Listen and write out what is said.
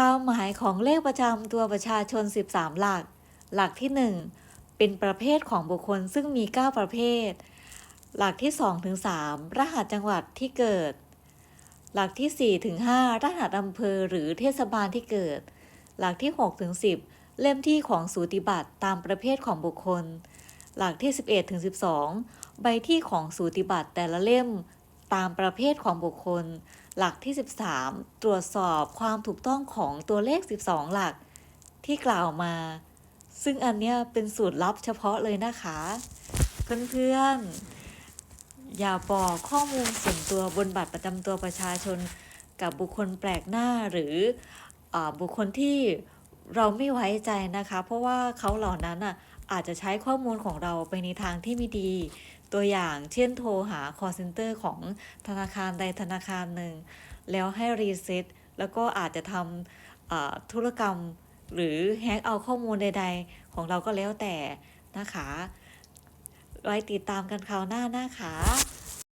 ความหมายของเลขประจำตัวประชาชน 13 หลัก หลักที่ 1 เป็นประเภทของบุคคลซึ่งมี 9 ประเภท หลักที่2ถึง3รหัสจังหวัดที่เกิด หลักที่4ถึง5รหัสอำเภอหรือเทศบาลที่เกิด หลักที่6ถึง10 เล่มที่ของสูติบัตรตามประเภทของบุคคล หลักที่ 11ถึง12 ใบที่ของสูติบัตรแต่ละเล่ม ตามประเภทของบุคคล หลักที่ 13 ตรวจสอบความถูกต้องของตัวเลข 12 หลักที่กล่าวมา ซึ่งอันเนี้ยเป็นสูตรลับเฉพาะเลยนะคะ เพื่อนๆ อย่าบอกข้อมูลส่วนตัวบนบัตรประจำตัวประชาชน กับบุคคลแปลกหน้าหรืออบุคคลที่เราไม่ไว้ใจนะคะ เพราะว่าเขาเหล่านั้นอะ อาจจะใช้ข้อมูลของเราไปในทางที่ไม่ดี ตัวอย่างเช่นโทรหา call center ของธนาคารใดธนาคารหนึ่ง แล้วให้รีเซ็ตแล้วก็อาจจะทำธุรกรรมหรือแฮกเอาข้อมูลใด ๆ ของเราก็แล้วแต่นะคะ ไว้ติดตามกันคราวหน้านะคะ